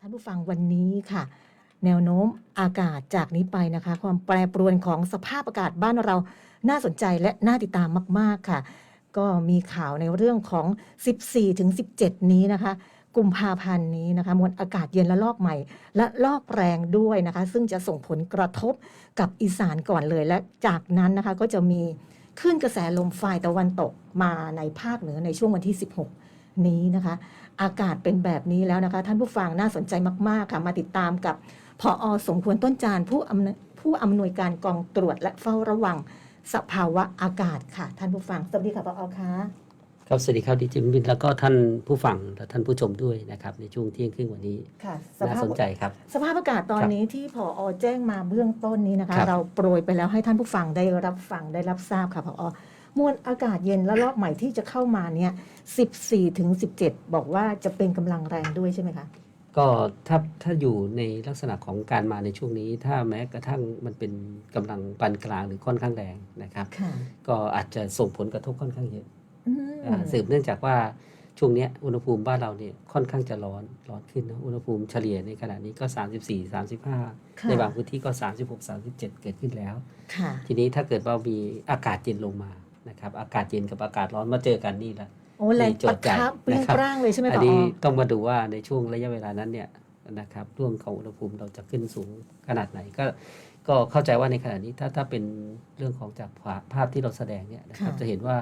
ท่านผู้ฟังวันนี้ค่ะ แนวโน้มอากาศจากนี้ไปนะคะ ความแปรปรวนของสภาพอากาศบ้านเราน่าสนใจและน่าติดตามมาก ๆค่ะ ก็มีข่าวในเรื่องของ 14ถึง17 นี้นะคะกุมภาพันธ์นี้นะคะมวลอากาศเย็นและลอกใหม่ และลอกแรงด้วยนะคะ ซึ่งจะส่งผลกระทบกับอีสานก่อนเลยและจากนั้นนะคะก็จะมีคลื่นกระแสลมฝ่ายตะวันตกมาในภาคเหนือในช่วงวันที่ 16 นี้นะคะ อากาศเป็นแบบนี้แล้วนะคะ ท่านผู้ฟังน่าสนใจมาก ๆ ค่ะ มาติดตามกับพออสมควรต้นจานผู้อำนวยผู้อำนวยการกองตรวจและเฝ้าระวังสภาวะอากาศค่ะ ท่านผู้ฟัง สวัสดีค่ะพออคะครับสวัสดีครับดิจิมบินแล้วก็ท่านผู้ฟังและท่านผู้ชมด้วยนะครับในช่วงเที่ยงครึ่งวันนี้ค่ะสน่าภาพสนใจครับ สภาพอากาศตอนครับนี้ที่พออแจ้งมาเบื้องต้นนี้นะคะครับเราโปรยไปแล้วให้ท่านผู้ฟังได้รับฟังได้รับทราบค่ะพออ มวลอากาศเย็นและรอบใหม่ที่จะเข้ามาเนี่ย14ถึง17 บอกว่าจะเป็นกำลังแรงด้วยใช่ไหมคะ ก็ถ้าถ้าอยู่ในลักษณะของการมาในช่วงนี้ ถ้าแม้กระทั่งมันเป็นกำลังปานกลางหรือค่อนข้างแรงนะครับ ค่ะก็อาจจะส่งผลกระทบค่อนข้างเยอะอืมอ่าสืบเนื่องจากว่าช่วงเนี้ยอุณหภูมิบ้านเราเนี่ยค่อนข้างจะร้อนร้อนขึ้นนะอุณหภูมิเฉลี่ยในขณะนี้ก็ 34 35 ค่ะในบางพื้นที่ก็ 36 37 เกิดขึ้นแล้ว ค่ะ ทีนี้ถ้าเกิดว่ามีอากาศเย็นลงมา นะครับอากาศเย็นกับอากาศร้อนมาเจอกันนี่แหละโอ้แรงมีโจปะทย์ใหญ่ทับเปรี้ยงนะครับปร่างเลยใช่ไหมอันปอนี้ต้องมาดูว่าในช่วงระยะเวลานั้นเนี่ยนะครับร่วงของอุณหภูมิเราจะขึ้นสูงขนาดไหนก็ก็เข้าใจว่าในขณะนี้ถ้าถ้าเป็นเรื่องของจากภาพภาพที่เราแสดงเนี่ยนะครับจะเห็นว่า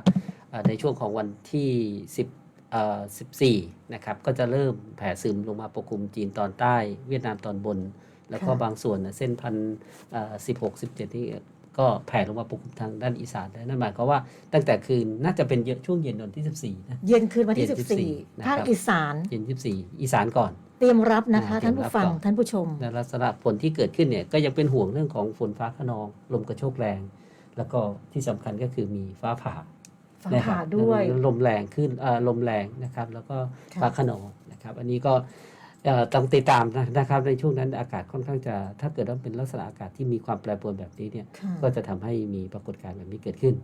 เอ่อในช่วงของวันที่ 10เอ่อ14 นะครับ ก็จะเริ่มแผ่ซึมลงมาปกคลุมจีนตอนใต้ เวียดนามตอนบน แล้วก็บางส่วนน่ะเส้นพันสิบหกสิบเจ็ดนี่ ก็แผ่ลงมาปกคลุมทางด้านอีสานได้นั่นหมายความว่าตั้งแต่คืนน่าจะเป็นเยอะช่วงเย็นวันที่ 14นะเย็นคืนวันที่เย็น14 14ภาคนะครับอีสานเย็น14 อีสานก่อน เตรียมรับนะคะอ่าท่านผู้ฟังเตรียมรับก่อนท่านผู้ชมในลักษณะฝนที่เกิดขึ้นเนี่ยก็ยังเป็นห่วงเรื่องของฝนฟ้าขนองลมกระโชกแรง แล้วก็ที่สำคัญก็คือมีฟ้าผ่าฟ้านะครับผ่าด้วยลมแรงขึ้นเอ่อลมแรงนะครับ แล้วก็ค่ะฟ้าขนองนะครับ อันนี้ก็เอ่อ ต้องติดตามนะนะครับในช่วงนั้นอากาศค่อนข้างจะถ้าเกิดว่าเป็นลักษณะอากาศที่มีความแปรปรวนแบบนี้เนี่ยค่ะก็จะทำให้มีปรากฏการณ์แบบนี้เกิดขึ้น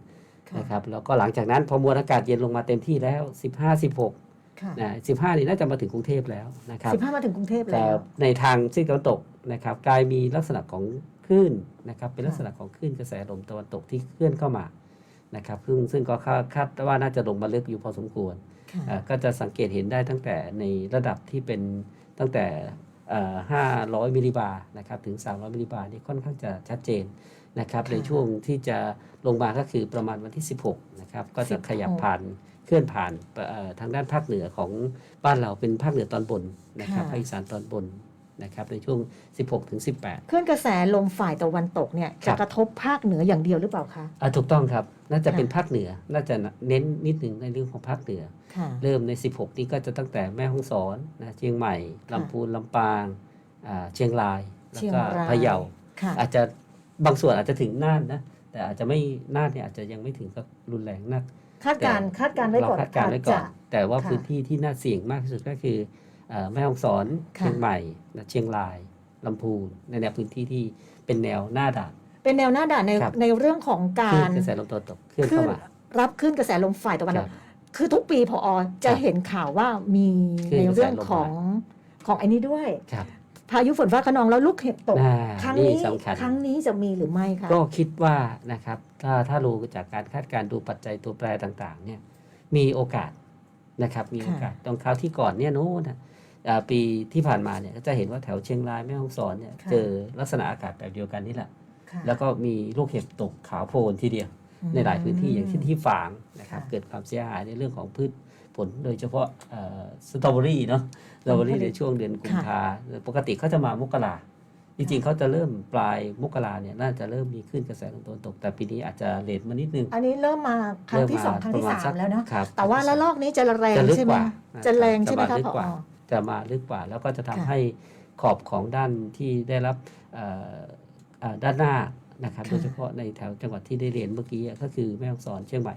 ค่ะนะครับแล้วก็หลังจากนั้นพอมวลอากาศเย็นลงมาเต็มที่แล้ว 15 16ค่ะนะ15 นี่น่าจะมาถึงกรุงเทพแล้วนะครับ15 มาถึงกรุงเทพแต่แล้วในทางซีกตะวันตกนะครับกลายมีลักษณะของคลื่นนะครับเป็นลักษณะของคลื่นกระแสลมตะวันตกที่เคลื่อนเข้ามานะครับซึ่งซึ่งก็คาดคาดว่าน่าจะลงมาลึกอยู่พอสมควรค่ะอ่าก็จะสังเกตเห็นได้ตั้งแต่ในระดับที่เป็น ตั้งแต่เอ่อ500 มิลลิบาร์นะครับถึง 300 มิลลิบาร์นี่ค่อนข้างจะชัดเจนนะครับค่ะในช่วงที่จะลงมาก็คือประมาณวันที่ 16นะครับก็จะ16ขยับผ่านเคลื่อนผ่านเอ่อทางด้านภาคเหนือของบ้านเราเป็นภาคเหนือตอนบนนะครับค่ะภาคอีสานตอนบน นะครับในช่วง 16ถึง18เคลื่อนกระแสลมฝ่ายตะวันตกเนี่ยครัจะบกระทบภาคเหนืออย่างเดียวหรือเปล่าคะอะถูกต้องครับ น่าจะค่ะเป็นภาคเหนือ น่าจะเน้นนิดหนึ่งในเรื่องของภาคเหนือ ค่ะเริ่มใน 16 นี้ก็จะตั้งแต่แม่ฮ่องสอนนะเชียงใหม่ค่ะลำพูนลำปางอ่าเชียงราย แล้วเชียงก็รายพะเยา ค่ะ อาจจะบางส่วนอาจจะถึงน่านนะ แต่อาจจะไม่น่านเนี่ยอาจจะยังไม่ถึงกับรุนแรงนัก คาดการณ์คาดการณ์ไว้เราก่อนคาดการณ์ไว้ก่อนอาจจะแต่ว่าค่ะ พื้นที่ที่น่าเสี่ยงมากที่สุดก็คือเอ่อ แม่ฮ่องสอนค่ะเชียงใหม่นะเชียงรายลำพูนในแนวพื้นที่ที่เป็นแนวหน้าด่าน เป็นแนวหน้าด่านในครับในเรื่องของกาคลื่นรกระแสลมตะวันตกเคลื่อนขึ้เข้านมารับขึ้นกระแสลมฝ่ายตะวันคตรักบคือทุกปีพอจะครับเห็นข่าวว่ามีขึ้นในกระแสเรื่องลมของของไอ้นี้ด้วยครับพายุฝนฟ้าขนองแล้วลูกเห็บตกอ่าครั้งนี่นี้สำคัญครั้งนี้จะมีหรือไม่คะก็คิดว่านะครับถ้าถ้ารู้จากการคาดการณ์ดูปัจจัยตัวแปรต่างๆ เนี่ยมีโอกาสนะครับ มีโอกาสตรงคราวที่ก่อนเนี่ยโน้นนะอ่า ปีที่ผ่านมาเนี่ยก็จะเห็นว่าแถวเชียงรายแม่ฮ่องสอนเนี่ยเจอลักษณะอากาศแบบเดียวกันนี่แหละค่ะแล้วก็มีลูกเห็บตกขาวโพลนทีเดียวในหลายพื้นที่อย่างเช่นที่ฝางนะครับค่ะเกิดความเสียหายในเรื่องของพืชผลโดยเฉพาะเอ่อสตรอเบอรี่เนาะสตรอเบอรี่ในช่วงเดือนกุมภาปกติเขาจะมามกราจริงๆเขาจะเริ่มปลายมกราเนี่ยน่าจะเริ่มมีขึ้นกระแสลมตะวันตก แต่ปีนี้อาจจะเลทมานิดนึง อันนี้เริ่มมาครั้งที่สองครั้งที่เริ่มสามแล้วเนาะครับแต่ว่าละลอกนี้จะแรงจะลึกใช่ไหมกว่าจะแรงจะใช่ไหมมาคะลึกพกว่าอ จะมาลึกกว่า แล้วก็จะทำค่ะให้ขอบของด้านที่ได้รับเอ่อเอ่อด้านหน้านะครับค่ะโดยเฉพาะในแถวจังหวัดที่ได้เรียนเมื่อกี้ก็คือแม่ฮ่องสอนเชียงใหม่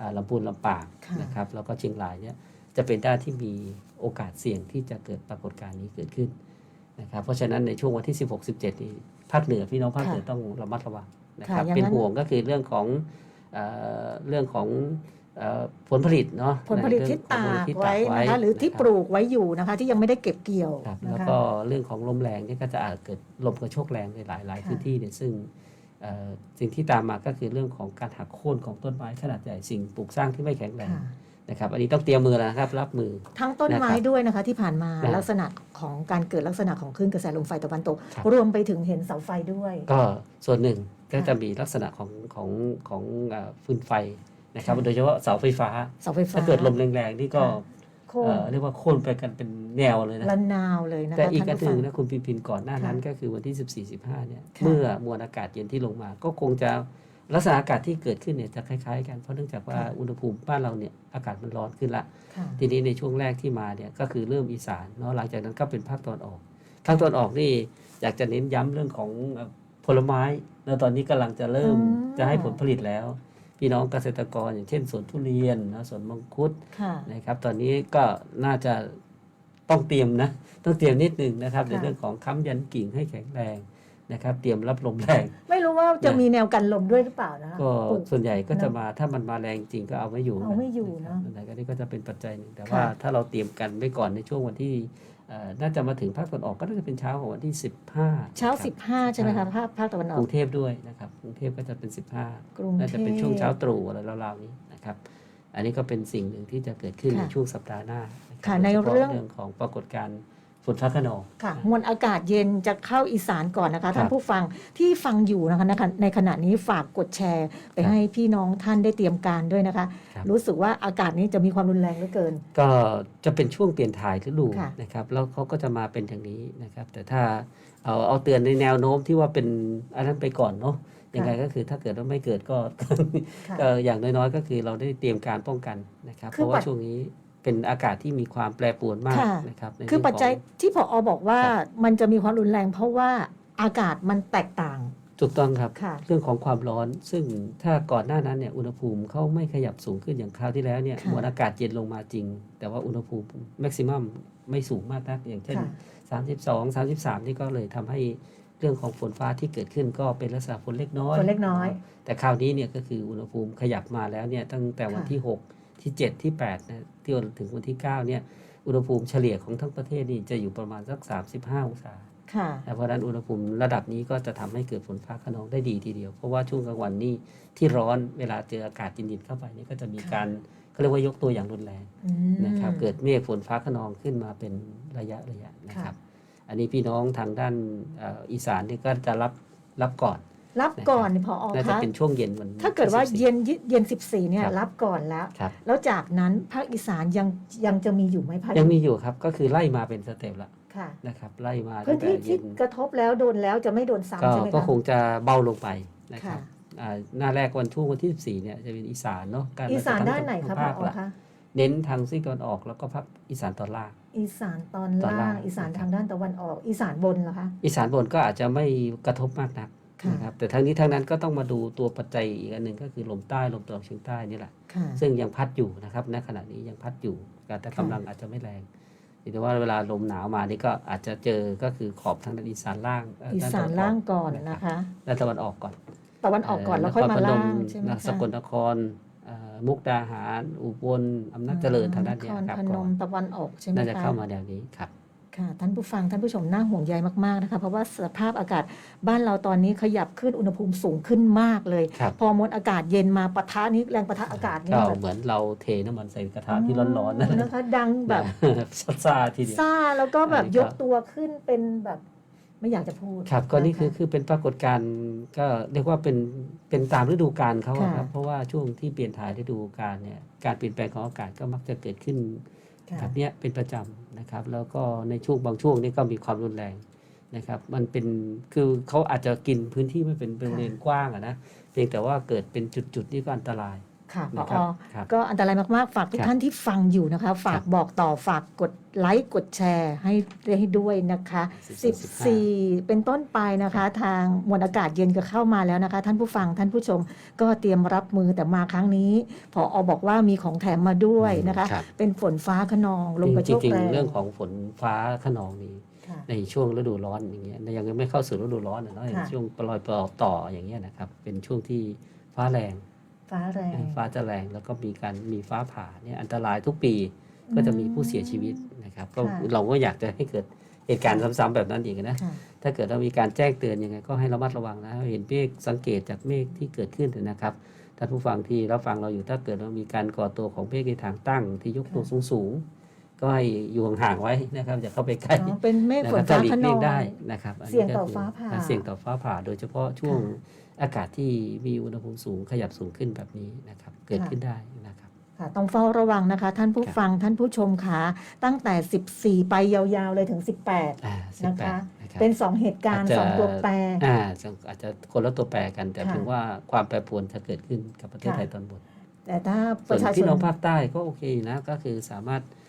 อ่าลำพูนลำปางค่ะนะครับแล้วก็เชียงรายเนี่ยจะเป็นด้านที่มีโอกาสเสี่ยงที่จะเกิดปรากฏการณ์นี้เกิดขึ้นนะครับเพราะฉะนั้นในช่วงวันที่ 16 17นี่ภาคเหนือพี่น้องภาคเหนือต้องระมัดระวังนะครับค่ะอย่างนั้นเป็นห่วงก็คือเรื่องของเอ่อเรื่องของเอ่อ ผลผลิตเนาะผลผลิตที่ในเรื่องของตากผลผลิตที่ไว้นะคะหรือที่นะคปบลูกไว้อยู่นะคะ ที่ยังไม่ได้เก็บเกี่ยวครับนะแล้วคะก็เรื่องของลมแรงนี่ก็จะอาจเกิดลมกระโชกแรงในหลายหลายค่ะพื้นที่เนี่ยซึ่งเอ่อสิ่งที่ตามมาก็คือเรื่องของการหักโค่นของต้นไม้ขนาดใหญ่สิ่งปลูกสร้างที่ไม่แข็งแรงค่ะนะครับอันนี้ต้องเตรียมมือแล้วนะครับรับมือ ทั้งต้นไม้นะครับด้วยนะคะที่ผ่านมานะลักษณะของการเกิดลักษณะของคลื่นกระแสลมไฟตะวันตกครับรวมไปถึงเห็นเสาไฟด้วย ก็ส่วนหนึ่งก็ค่ะจะมีลักษณะของของของเอ่อฟืนไฟ นะครับค่ะโดยเฉพาะเสาไฟฟ้าเสาไฟฟ้าถ้าเกิดลมแรงๆนี่ก็ค่ะโค่นเอ่อเรียกว่าโค่นไปกันเป็นแนวเลยนะละนาวเลยนะคะแต่อีกอัท่านหผู้นึ่งฟันะคุณพิมพินก่อนหน้านั้นค่ะก็คือวันที่ 14 15เนี่ยค่ะ เมื่อมวลอากาศเย็นที่ลงมา ก็คงจะลักษณะอากาศที่เกิดขึ้นเนี่ยจะคล้ายๆกันเพราะเนื่องจากว่าค่ะอุณหภูมิบ้านเราเนี่ยอากาศมันร้อนขึ้นละ ค่ะทีนี้ในช่วงแรกที่มาเนี่ยก็คือเริ่มอีสานเนาะหลังจากนั้นก็เป็นภาคตอนออกภาคตอนออกนี่อยากจะเน้นย้ำเรื่องของเอ่อผลไม้แล้วตอนนี้กำลังจะเริ่มอ๋อจะให้ผลผลิตแล้ว พี่น้องเกษตรกร อย่างเช่นสวนทุเรียนนะสวนมังคุดค่ะนะครับตอนนี้ก็น่าจะต้องเตรียมนะต้องเตรียมนิดนึงนะครับค่ะในเรื่องของค้ำยันกิ่งให้แข็งแรงนะครับเตรียมรับลมแรง ไม่รู้ว่าจะนะมีแนวกันลมด้วยหรือเปล่านะคะก็ปลูกส่วนใหญ่ก็จะเนอะมาถ้ามันมาแรงจริงก็เอาไม่อยู่เอาไม่อยู่เนอะครับอันไหนก็นี่ก็จะเป็นปัจจัยหนึ่งแต่ค่ะว่าถ้าเราเตรียมกันไว้ก่อนในช่วงวันที่เอ่อ น่าจะมาถึงภาคตะวันออกก็น่าจะเป็นเช้าของวันที่ 15 เช้าครับ15 ใช่ไหมคะภาคภาคตะวันอกรุอกงเทพด้วยนะครับกรุงเทพก็จะเป็น 15กรุงน่าเทจะพเป็นช่วงเช้าตรู่อะไรราวๆนี้นะครับอันนี้ก็เป็นสิ่งหนึ่งที่จะเกิดขึ้นค่ะในช่วงสัปดาห์หน้านะค่ะรับในโดยฉพาะเรื่องเรื่องของปรากฏการณ์ ฝนฟ้าขนอง ค่ะมวลอากาศเย็นจะเข้าอีสานก่อนนะคะครับท่านผู้ฟังที่ฟังอยู่นะคะในขณะในขณะนี้ฝากกดแชร์ ไปครับให้พี่น้องท่านได้เตรียมการด้วยนะคะ ครับ รู้สึกว่าอากาศนี้จะมีความรุนแรงเหลือเกิน ก็จะเป็นช่วงเปลี่ยนถ่ายฤดูค่ะ นะครับแล้วเขาก็จะมาเป็นอย่างนี้นะครับแต่ถ้าเอาเอาเตือนในแนวโน้มที่ว่าเป็นอันนั้นไปก่อนเนาะยังไงก็คือถ้าเกิดว่าไม่เกิดก็ ค่ะ ก็อย่างน้อยๆ ก็คือเราได้เตรียมการป้องกันนะครับ คือเพราะว่าปัจช่วงนี้ เป็นอากาศที่มีความแปรปรวนมากค่ะ นะครับในคือเรื่งปัจจัยของที่พอบอกว่าครับ มันจะมีความรุนแรง เพราะว่าอากาศมันแตกต่างถูกต้องครับ ค่ะ เรื่องของความร้อน ซึ่งถ้าก่อนหน้านั้นเนี่ยอุณหภูมิเขาไม่ขยับสูงขึ้นอย่างคราวที่แล้วเนี่ยค่ะ มวลอากาศเย็นลงมาจริง แต่ว่าอุณหภูมิแม็กซิมัมไม่สูงมากนักอย่างเช่น ค่ะ 32 33 นี่ก็เลยทำให้เรื่องของฝนฟ้าที่เกิดขึ้นก็เป็นลักษณะฝนเล็กน้อยฝนเล็กน้อยแต่คราวนี้เนี่ยก็คืออุณหภูมิขยับมาแล้วเนี่ยตั้งแต่วันค่ะ ที่ 6 ที่ 7 ที่8นะ ที่ถึงวันที่ 9 เนี่ย อุณหภูมิเฉลี่ยของทั้งประเทศนี่จะอยู่ประมาณสัก 35 องศาค่ะเพราะฉะนั้นอุณหภูมิระดับนี้ก็จะทำให้เกิดฝนฟ้าขนองได้ดีทีเดียว เพราะว่าช่วงกลางวันนี่ที่ร้อนเวลาเจออากาศเย็นๆเข้าไปนี่ก็จะมีค่ะการเขาเรียกว่ายกตัวอย่างรุนแรงอืมนะครับ เกิดเมฆฝนฟ้าขนองขึ้นมาเป็นระยะระยะนะครับค่ะอันนี้พี่น้องทางด้านเอ่ออีสานนี่ก็จะรับรับก่อน รับก่อนพอน่าจะคะเป็นช่วงเย็นวันถ้าเกิดว่าที่14 เย็นเย็น 14เนี่ยครับ รับก่อนแล้ว ครับ แล้วจากนั้นภาคอีสานยังยังจะมีอยู่ไหมภาคยังมีอยู่ครับก็คือไล่มาเป็นสเต็ปละค่ะนะครับ ไล่มาพื้ตั้นงแต่ที่เย็ที่นกระทบแล้วโดนแล้วจะไม่โดนก็ซ้ำใช่ไหมก็คะ คงจะเบาลงไปนะครัค่ะบอ่าหน้าแรกวันช่วงวันที่ 14เนี่ยจะเป็นอีสานเนาะการอีสานทั้งด้านไหนคะพภาคอละคะเน้นทางซีกตะวันออกแล้วก็ภาคอีสานตอนล่าง อีสานตอนตอนล่าล่างง อีสานทางด้านตะวันออก อีสานบนเหรอคะอีสานบนก็อาจจะไม่กระทบมากนักค่ะ นะครับแต่ทั้งนี้ทั้งนั้นก็ต้องมาดูตัวปัจจัยอีกอันหนึ่งก็คือลมใต้ลมตะวันออกเฉียงใต้นี่แหละค่ะซึ่งยังพัดอยู่นะครับณขณะนี้ยังพัดอยู่แต่ค่ะกำลังอาจจะไม่แรงแต่ว่าเวลาลมหนาวมานี่ก็อาจจะเจอก็คือขอบทางด้านอีสานล่างเอีด้สานตะวัล่างอก่อนนะคะด้านตะวันออกก่อนตะวันออกก่อนแล้วค่อยมาล่างใช่ไหมนะสคะกลนครเอ่อมุกดาหาร อุบลอำนาจเจริญทางด้านเนี้ครครับพก่นอนมตะวันออกใช่ไหมน่าจะคะเข้ามาแนวนี้ครับ ค่ะท่านผู้ฟังท่านผู้ชมน่าห่วงใยมากๆนะคะเพราะว่าสภาพอากาศบ้านเราตอนนี้ขยับขึ้นอุณหภูมิสูงขึ้นมากเลย ครับ พอมวลอากาศเย็นมาปะทะนี้แรงปะทะอากาศนี่ก็แบบเหมือนเราเทน้ำมันใส่กระทะที่ร้อนๆนั่นแหละนะคะ ดังแบบซ่าๆทีเดียว ซ่าแล้วก็แบบอันนี้ยก็กตัวขึ้นเป็นแบบไม่อยากจะพูดครับก็นี่คือนะะ คือเป็นปรากฏการณ์ก็เรียกว่าเป็นเป็นตามฤดูกาลเขาอะค่ะ ครับเพราะว่าช่วงที่เปลี่ยนถ่ายฤดูกาลเนี่ยการเปลี่ยนแปลงของอากาศก็มักจะเกิดขึ้นค่ะ แบบเนี้ยเป็นประจำนะครับ แล้วก็ในช่วงบางช่วงนี่ก็มีความรุนแรงนะครับ มันเป็นคือเขาอาจจะกินพื้นที่ไม่เป็นบริเวณกว้างอะนะเพียงแต่ว่าเกิดเป็นจุดๆนี่ก็อันตราย ค่ะพนะคอรับครับก็อันตรายมาก ๆ ฝากทุกครับท่านที่ฟังอยู่นะคะ ฝากครับบอกต่อฝากกดไลค์กดแชร์ให้ให้ด้วยนะคะ 14 เป็นต้นไปนะคะ ทางมวลอากาศเย็นก็เข้ามาแล้วนะคะ ท่านผู้ฟังท่านผู้ชมก็เตรียมรับมือแต่มาครั้งนี้พออบอกว่ามีของแถมมาด้วยนะคะ ครับ เป็นฝนฟ้าขนองลมกระโชกจริงแรงๆเรื่องของฝนฟ้าขนองนี้ค่ะ ในช่วงฤดูร้อนอย่างเงี้ยยังไม่เข้าสู่ฤดูร้อนอะเนาะค่ะช่วงปลอยปลอต่ออย่างเงี้ยนะครับเป็นช่วงที่ฟ้าแรง ฟ้าแรง ฟ้าจะแรงแล้วก็มีการมีฟ้าผ่าเนี่ยอันตรายทุกปีก็จะมีผู้เสียชีวิตนะครับ ก็ค่ะเราก็อยากจะให้เกิดเหตุการณ์ซ้ำๆแบบนั้นอีกนะค่ะถ้าเกิดเรามีการแจ้งเตือนยังไงก็ให้ระมัดระวังนะเห็นเมฆสังเกตจากเมฆที่เกิดขึ้นนะครับท่านผู้ฟังที่รับฟังเราอยู่ถ้าเกิดว่ามีการก่อตัวของเมฆในทางตั้งที่ยกตัวสูงๆ ก็ให้อยู่ห่างๆไว้นะครับอย่าเข้าไปใกล้อ๋อเป็นเมฆนะฝคนรับฟ้าถ้าหลีขกนเลี่อยงงได้นะครับนนี้เสี่ยงต่อก็คืฟ้าผ่าเสี่ยงต่อฟ้าผ่า โดยเฉพาะช่วงค่ะอากาศที่มีอุณหภูมิสูงขยับสูงขึ้นแบบนี้นะครับ เกิดค่ะขึ้นได้นะครับค่ะต้องเฝ้าระวังนะคะ ท่านผู้ครับฟังท่านผู้ชมค่ะตั้งแต่ 14 ไปยาวๆเลยถึง 18อ่าสิบนะแปคะดนะครับเป็น 2 เหตุการณ์อาจจะ2ตัวแปรอ่าอาจจะคนละตัวแปรกันแต่ค่ะถึงว่าความแปรปรวนจะเกิดขึ้นกับประเทศค่ะไทยตอนบน แต่ถ้าปส่วนระชาชพี่นน้องภาคใต้ก็โอเคนะก็คือสามารถเอ่อ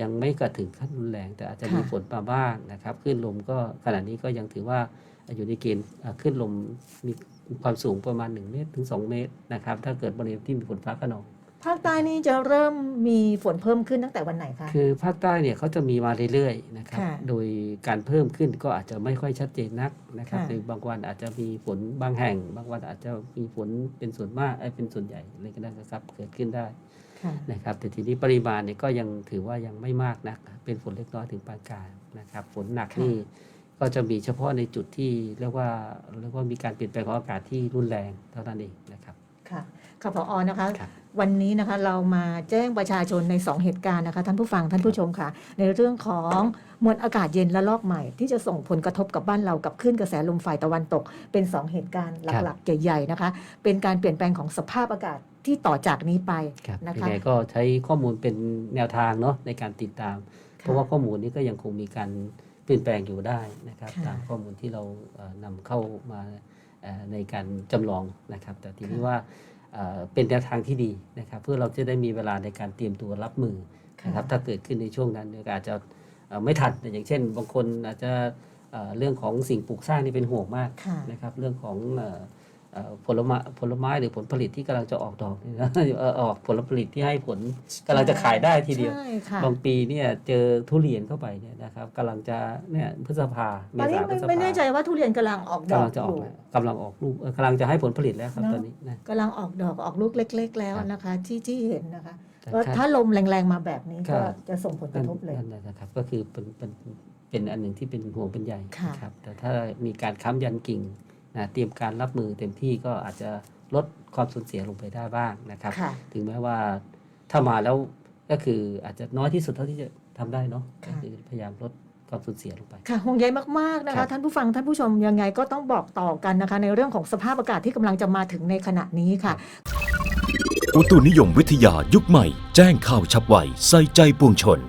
ยังไม่กระถึงขั้นรุนแรง แต่อาจจะค่ะมีฝนมาบ้างนะครับคลื่นลมก็ขณะนี้ก็ยังถือว่าอยู่ในเกณฑ์เอ่อคลื่นลมมีความสูงประมาณ 1 เมตรถึง 2 เมตรนะครับถ้าเกิดบริเวณที่มีฝนฟ้าขนองภาคใต้นี่จะเริ่มมีฝนเพิ่มขึ้นตั้งแต่วันไหนคะ คือภาคใต้เนี่ยเขาจะมีมาเรื่อยๆนะครับค่ะโดยการเพิ่มขึ้นก็อาจจะไม่ค่อยชัดเจนนักนะครับค่ะในบางวันอาจจะมีฝนบางแห่ง บางวันอาจจะมีฝนเป็นส่วนมากเอ้ยเป็นส่วนใหญ่อะไรก็ได้นะครับ เกิดขึ้นได้ค่ะ นะครับแต่ทีนี้ปริมาณเนี่ยก็ยังถือว่ายังไม่มากนัก เป็นฝนเล็กน้อยถึงปานกลางนะครับฝนหนักค่ะนี่ก็จะมีเฉพาะในจุดที่เรียกว่าเรียกว่ามีการเปลี่ยนแปลงของอากาศที่รุนแรงเท่านั้นเองนะครับค่ะ ค่ะพอนะคะ ครับ วันนี้นะคะเรามาแจ้งประชาชนใน 2 เหตุการณ์นะคะ ท่านผู้ฟังท่านผู้ชมค่ะ ในเรื่องของมวลอากาศเย็นและลอกใหม่ ที่จะส่งผลกระทบกับบ้านเรากับคลื่นกระแสลมฝ่ายตะวันตก เป็น 2 เหตุการณ์หลักๆ ใหญ่ ๆ นะคะ เป็นการเปลี่ยนแปลงของสภาพอากาศที่ต่อจากนี้ไปครับนะคะยังไงก็ใช้ข้อมูลเป็นแนวทางเนาะในการติดตาม เพราะว่าข้อมูลนี้ก็ยังคงมีการเปลี่ยนแปลงอยู่ได้นะครับ ค่ะตามข้อมูลที่เราเอ่อนำเข้ามาเอ่อในการจำลองนะครับ แต่ทีนี้ว่า เอ่อเป็นแนวทางที่ดีนะครับ เพื่อเราจะได้มีเวลาในการเตรียมตัวรับมือนะครับถ้าเกิดขึ้นในช่วงนั้นเนี่ยก็อาจจะเอ่อไม่ทันอย่างเช่น บางคนอาจจะเอ่อเรื่องของสิ่งปลูกสร้างนี่เป็นห่วงมากค่ะนะครับ เรื่องของเอ่อเอ่อ ผลไม้ผลไม้หรือผลผลิตที่กำลังจะออกดอกนี่นะเอ่อออกผลผลิตที่ให้ผลกำลังจะขายได้ทีเดียวใช่ค่ะบางปีเนี่ยเจอทุเรียนเข้าไปเนี่ยนะครับกำลังจะเนี่ยพฤษภาเมตอนนี้ษาพฤไม่ษภาไม่แน่ใจว่าทุเรียนกำลังออกดอกกำลังจะอออกยู่แล้วกำลังออกลูกเอ่อกำลังจะให้ผลผลิตแล้วครับเนอะตอนนี้นะกำลังออกดอกออกลูกเล็ก ๆ แล้วครับนะคะที่ที่เห็นนะคะแต่ว่าคาดถ้าลมแรงๆมาแบบนี้ครัก็บจะส่งผลกระทบเลยนั่นนะครับก็คือเป็นเป็นเป็นอันหนึ่งที่เป็นห่วงเป็นใหญ่ค่ะนะครับแต่ถ้ามีการค้ำยันกิ่ง นะเตรียมการรับมือเต็มที่ก็อาจจะลดความสูญเสียลงไปได้บ้างนะครับค่ะถึงแม้ว่าถ้ามาแล้วก็คืออาจจะน้อยที่สุดเท่าที่จะทำได้เนาะก็ค่ะคือพยายามลดความสูญเสียลงไป ค่ะห่วงใยมากๆนะครัคะบท่านผู้ฟังท่านผู้ชมยังไงก็ต้องบอกต่อกันนะคะ ในเรื่องของสภาพอากาศที่กำลังจะมาถึงในขณะนี้ค่ะ อุตุนิยมวิทยายุคใหม่ แจ้งข่าวฉับไวใส่ใจปวงชน